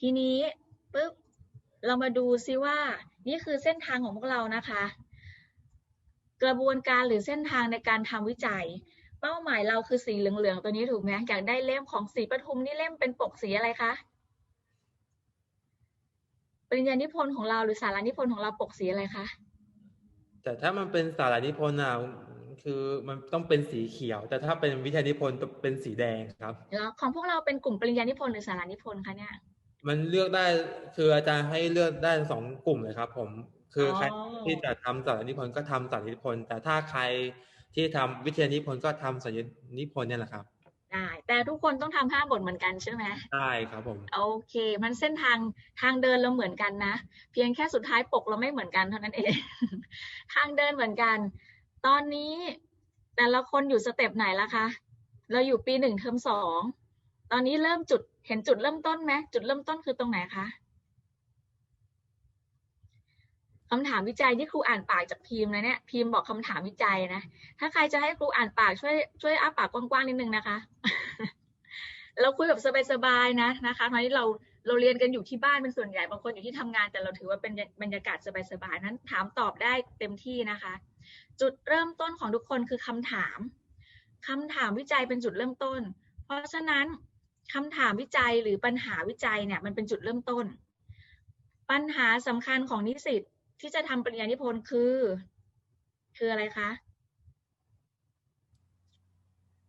ทีนี้ปุ๊บเรามาดูซิว่านี่คือเส้นทางของพวกเรานะคะ กระบวนการหรือเส้นทางในการทำวิจัย เป้าหมายเราคือสีเหลืองๆตัวนี้ถูกไหมอยากได้เล่มของสีปทุมนี่เล่มเป็นปกสีอะไรคะปริญญานิพนธ์ของเราหรือสารานิพนธ์ของเราปกสีอะไรคะแต่ถ้ามันเป็นสารานิพนธ์อะคือมันต้องเป็นสีเขียว แต่ถ้าเป็นวิทยานิพนธ์ต้องเป็นสีแดงครับแล้วของพวกเราเป็นกลุ่มปริญญานิพนธ์หรือสารานิพนธ์คะเนี่ย มันเลือกได้คืออาจารย์ให้เลือกได้สองกลุ่มเลยครับ ผม คือใครอ๋อที่จะทำสารานิพนธ์ก็ทำสารานิพนธ์แต่ถ้าใครที่ทำวิทยานิพนธ์ก็ทำสารานิพนธ์เนี่ยแหละครับได้แต่ทุกคนต้องทำห้าบทเหมือนกันใช่ไหมได้ครับผม โอเค มันเส้นทางทางเดินเราเหมือนกันนะ เพียงแค่สุดท้ายปกเราไม่เหมือนกันเท่านั้นเอง ทางเดินเหมือนกัน ตอนนี้แต่ละคนอยู่สเต็ปไหนละคะ เราอยู่ปีหนึ่งเทอมสอง ตอนนี้เริ่มจุดเห็นจุดเริ่มต้นไหมจุดเริ่มต้นคือตรงไหนคะคำถามวิจัยที่ครูอ่านปากจากพิมพ์นะเนี่ยพิมพ์บอกคำถามวิจัยนะ ถ้าใครจะให้ครูอ่านปากช่วยช่วยอ้าปากกว้างๆนิดนึงนะคะ เราคุยแบบสบายๆนะนะคะตอนนี้เราเราเรียนกันอยู่ที่บ้านเป็นส่วนใหญ่บางคนอยู่ที่ทำงาน แต่เราถือว่าเป็นบรรยากาศสบายๆนั้น ถามตอบได้เต็มที่นะคะ จุดเริ่มต้นของทุกคนคือคำถามคำถามวิจัยเป็นจุดเริ่มต้น เพราะฉะนั้น คำถามวิจัยหรือปัญหาวิจัยเนี่ยมันเป็นจุดเริ่มต้น ปัญหาสำคัญของนิสิตที่จะทำปริญญานิพนธ์คือ คืออะไรคะ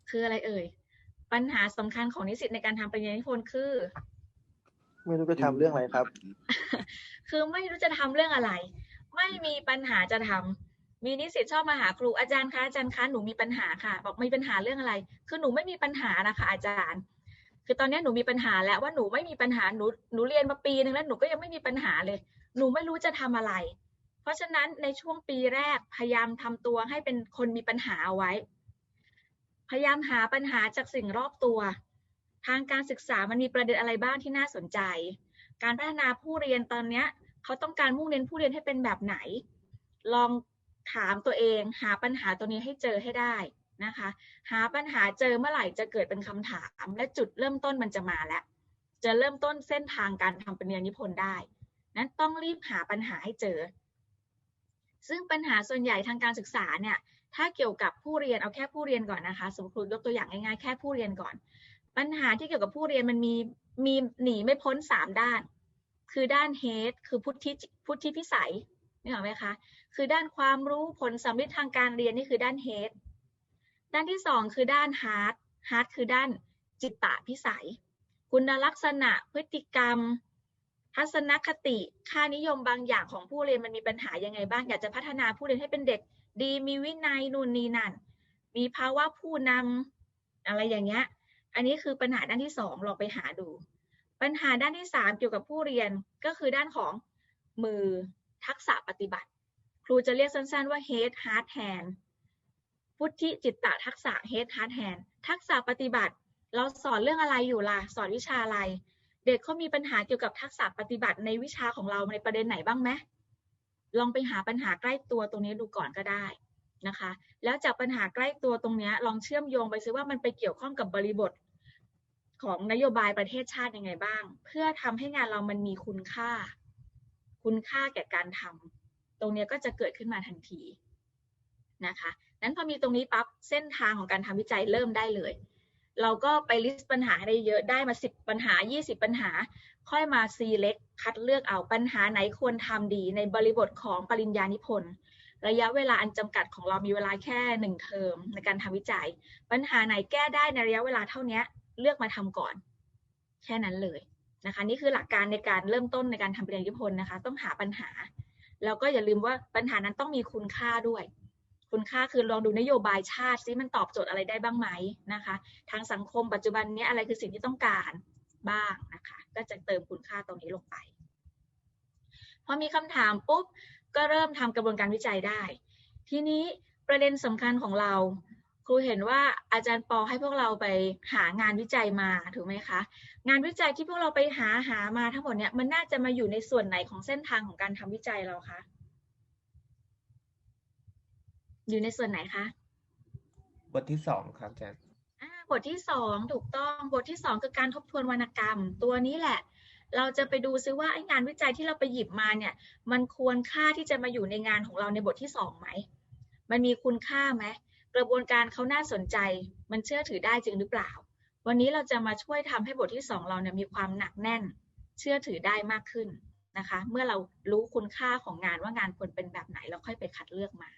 คืออะไรเอ่ย ปัญหาสำคัญของนิสิตในการทำปริญญานิพนธ์คือ ไม่รู้จะทำเรื่องอะไรครับ คือไม่รู้จะทำเรื่องอะไร ไม่มีปัญหาจะทำมีนิสิตชอบมาหาครูอาจารย์คะอาจารย์คะหนูมีปัญหาค่ะ บอกมีปัญหาเรื่องอะไร คือหนูไม่มีปัญหานะคะอาจารย์ คือตอนนี้หนูมีปัญหาแล้วว่าหนูไม่มีปัญหาหนูหนูเรียนมาปีนึงแล้วหนูก็ยังไม่มีปัญหาเลย หนูไม่รู้จะทำอะไร เพราะฉะนั้นในช่วงปีแรกพยายามทำตัวให้เป็นคนมีปัญหาเอาไว้ พยายามหาปัญหาจากสิ่งรอบตัว ทางการศึกษามันมีประเด็นอะไรบ้างที่น่าสนใจ การพัฒนาผู้เรียนตอนเนี้ยเขาต้องการมุ่งเน้นผู้เรียนให้เป็นแบบไหน ลองถามตัวเอง หาปัญหาตัวนี้ให้เจอให้ได้ นะคะ หาปัญหาเจอเมื่อไหร่จะเกิดเป็นคำถาม และจุดเริ่มต้นมันจะมาแล้ว จะเริ่มต้นเส้นทางการทำปริญญานิพนธ์ได้ นั้นต้องรีบหาปัญหาให้เจอ ซึ่งปัญหาส่วนใหญ่ทางการศึกษาเนี่ยถ้าเกี่ยวกับผู้เรียนเอาแค่ผู้เรียนก่อนนะคะสมมติครูยกตัวอย่างง่ายๆแค่ผู้เรียนก่อน ปัญหาที่เกี่ยวกับผู้เรียนมันมีมีหนีไม่พ้นสามด้าน คือด้าน head คือพุทธิพุทธิพิสัยนี่เหรอไหมคะ คือด้านความรู้ผลสำเร็จทางการเรียนนี่คือด้าน head ด้ ด้านที่สองคือด้าน heart heart คือด้านจิตตะพิสัย คุณลักษณะพฤติกรรม ทัศนคติ ค่านิยมบางอย่างของผู้เรียนมันมีปัญหายังไงบ้าง อยากจะพัฒนาผู้เรียนให้เป็นเด็กดี มีวินัยนู่นนี่นั่น มีภาวะผู้นำอะไรอย่างเงี้ย อันนี้คือปัญหาด้านที่สองลองไปหาดู ปัญหาด้านที่สามเกี่ยวกับผู้เรียนก็คือด้านของมือทักษะปฏิบัติ ครูจะเรียกสั้นๆว่า head heart hand พุทธิจิตตะทักษะ head heart hand ทักษะปฏิบัติ เราสอนเรื่องอะไรอยู่ล่ะ สอนวิชาอะไร เด็กเขามีปัญหาเกี่ยวกับทักษะปฏิบัติในวิชาของเราในประเด็นไหนบ้างไหมลองไปหาปัญหาใกล้ตัวตรงนี้ดูก่อนก็ได้นะคะ แล้วจากปัญหาใกล้ตัวตรงนี้ลองเชื่อมโยงไปซิว่ามันไปเกี่ยวข้องกับบริบทของนโยบายประเทศชาติยังไงบ้าง เพื่อทำให้งานเรามันมีคุณค่า คุณค่าแก่การทำตรงนี้ก็จะเกิดขึ้นมาทันทีนะคะ นั้นพอมีตรงนี้ปั๊บเส้นทางของการทำวิจัยเริ่มได้เลย เราก็ไปลิสต์ปัญหาได้เยอะได้มา 10 ปัญหา 20 ปัญหา ค่อยมา select คัดเลือกเอาปัญหาไหนควรทำดีในบริบทของปริญญานิพนธ์ระยะเวลาอันจำกัดของเรามีเวลาแค่หนึ่งเทอมในการทำวิจัย ปัญหาไหนแก้ได้ในระยะเวลาเท่านี้เลือกมาทำก่อน แค่นั้นเลยนะคะ นี่คือหลักการในการเริ่มต้นในการทำปริญญานิพนธ์นะคะ ต้องหาปัญหา แล้วก็อย่าลืมว่าปัญหานั้นต้องมีคุณค่าด้วย คุณค่าคือลองดูนโยบายชาติซิมันตอบโจทย์อะไรได้บ้างไหมนะคะ ทางสังคมปัจจุบันนี้อะไรคือสิ่งที่ต้องการบ้างนะคะ ก็จะเติมคุณค่าตรงนี้ลงไป พอมีคำถามปุ๊บก็เริ่มทำกระบวนการวิจัยได้ ทีนี้ประเด็นสำคัญของเรา ครูเห็นว่าอาจารย์ปอให้พวกเราไปหางานวิจัยมาถูกไหมคะ งานวิจัยที่พวกเราไปหาหามาทั้งหมดเนี่ยมันน่าจะมาอยู่ในส่วนไหนของเส้นทางของการทำวิจัยเราคะ อยู่ในส่วนไหนคะ บทที่สองครับอาจารย์อ่าบทที่สองถูกต้องบทที่สองคือการทบทวนวรรณกรรม ตัวนี้แหละ เราจะไปดูซิว่าไอ้งานวิจัยที่เราไปหยิบมาเนี่ย มันควรค่าที่จะมาอยู่ในงานของเราในบทที่สองไหมมันมีคุณค่าไหมกระบวนการเขาน่าสนใจ มันเชื่อถือได้จริงหรือเปล่า วันนี้เราจะมาช่วยทำให้บทที่สองเราเนี่ยมีความหนักแน่น เชื่อถือได้มากขึ้นนะคะ เมื่อเรารู้คุณค่าของงานว่างานควรเป็นแบบไหนเราค่อยไปคัดเลือกมา